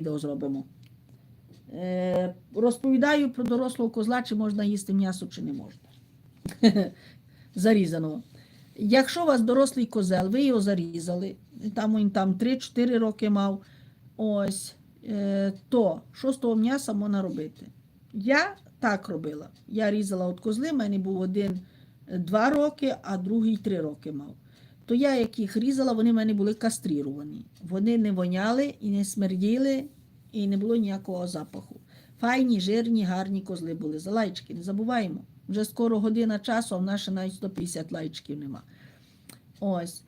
відео зробимо. Е, розповідаю про дорослого козла, чи можна їсти м'ясо, чи не можна. Зарізаного. Якщо у вас дорослий козел, ви його зарізали, там він там 3-4 роки мав, ось, е, то що з того м'яса можна робити? Я так робила. Я різала от козли, в мене був один 2 роки, а другий 3 роки мав. То я, як їх різала, вони в мене були кастріровані. Вони не воняли і не смерділи, і не було ніякого запаху. Файні, жирні, гарні козли були. За лайчики, не забуваємо. Вже скоро година часу, а в нас ще навіть 150 лайчиків нема. Ось.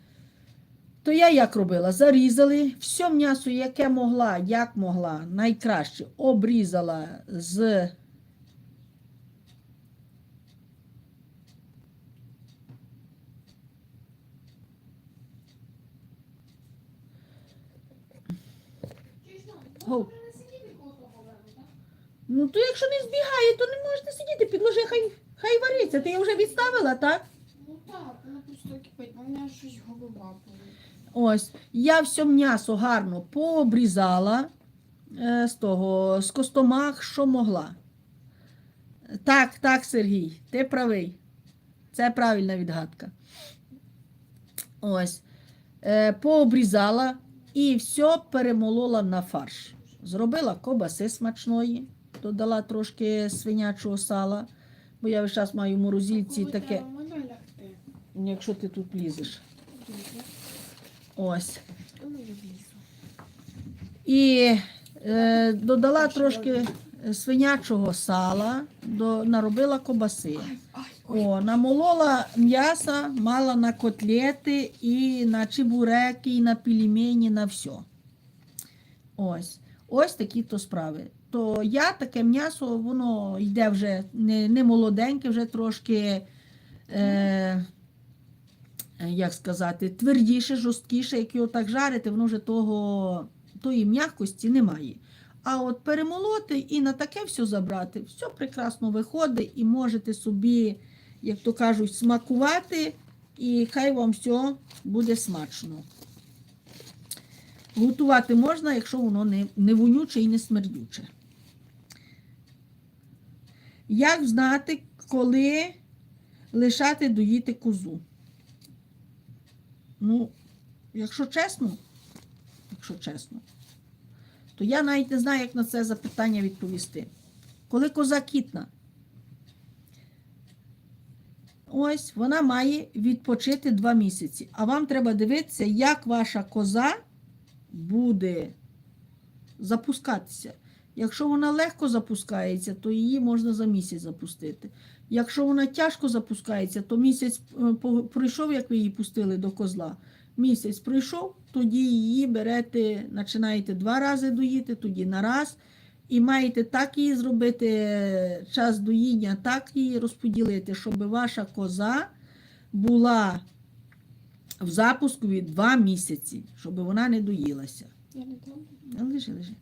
То я як робила? Зарізали все м'ясо, яке могла, як могла, найкраще обрізала з. Гоу. Ну, то якщо не збігає, то не можете сидіти, підложи, хай, хай вариться. Ти її вже відставила, так? Ну так, вона просто кипить, бо в мене щось голова болить. Ось, я все м'ясо гарно пообрізала е, з того, з костомах, що могла. Так, так, Сергій, ти правий. Це правильна відгадка. Ось. Е, пообрізала і все перемолола на фарш. Зробила кобаси смачної, додала трошки свинячого сала, бо я весь час маю в морозильці таке, якщо ти тут лізеш. Ось. І е, додала трошки свинячого сала, до, наробила кобаси. О, намолола м'яса, мала на котлети і на чебуреки, і на пельмені, на все. Ось. Ось такі то справи. То я таке м'ясо, воно йде вже не, не молоденьке, вже трошки, е, як сказати, твердіше, жорсткіше, як його так жарити, воно вже того, тої м'якості немає. А от перемолоти і на таке все забрати, все прекрасно виходить, і можете собі, як то кажуть, смакувати, і хай вам все буде смачно. Готувати можна, якщо воно не, не вонюче і не смердюче. Як знати, коли лишати доїти козу? Ну, якщо чесно, якщо чесно, то я навіть не знаю, як на це запитання відповісти. Коли коза кітна, ось вона має відпочити два місяці. А вам треба дивитися, як ваша коза буде запускатися. Якщо вона легко запускається, то її можна за місяць запустити. Якщо вона тяжко запускається, то місяць е, пройшов, як ви її пустили до козла. Місяць пройшов, тоді її берете, починаєте два рази доїти, тоді на раз. І маєте так її зробити час доїння, так її розподілити, щоб ваша коза була в запуску від 2 місяці, щоб вона не доїлася. Я не Лежи, лежи.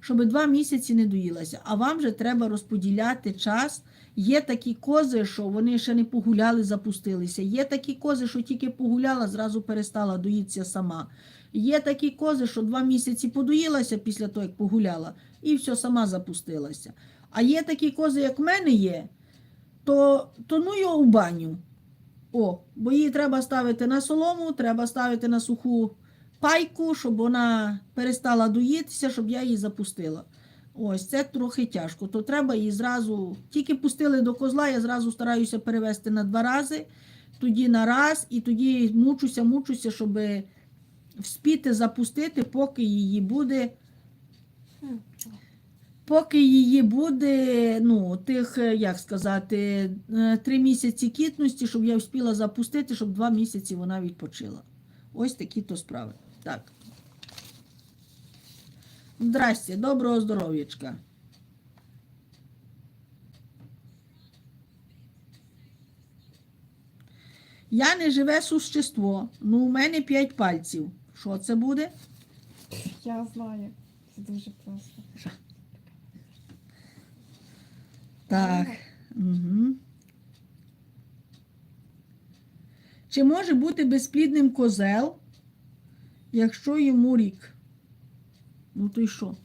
Щоб два місяці не доїлася. А вам же треба розподіляти час. Є такі кози, що вони ще не погуляли, запустилися. Є такі кози, що тільки погуляла, зразу перестала доїтися сама. Є такі кози, що два місяці подоїлася після того, як погуляла, і все, сама запустилася. А є такі кози, як в мене є, то, то ну його в баню. О, бо її треба ставити на солому, треба ставити на суху пайку, щоб вона перестала доїтися, щоб я її запустила. Ось це трохи тяжко. То треба її зразу, тільки пустили до козла, я зразу стараюся перевести на два рази, тоді на раз, і тоді мучуся, мучуся, щоб вспіти запустити, поки її буде. Поки її буде, ну, тих, як сказати, е, три місяці кітності, щоб я встигла запустити, щоб два місяці вона відпочила. Ось такі то справи. Так. Здрасте, доброго здоров'ячка. Я не живе существо. Ну, у мене п'ять пальців. Що це буде? Я знаю. Це дуже просто. Так. Угу. Чи може бути безплідним козел, якщо йому рік? Ну то й що?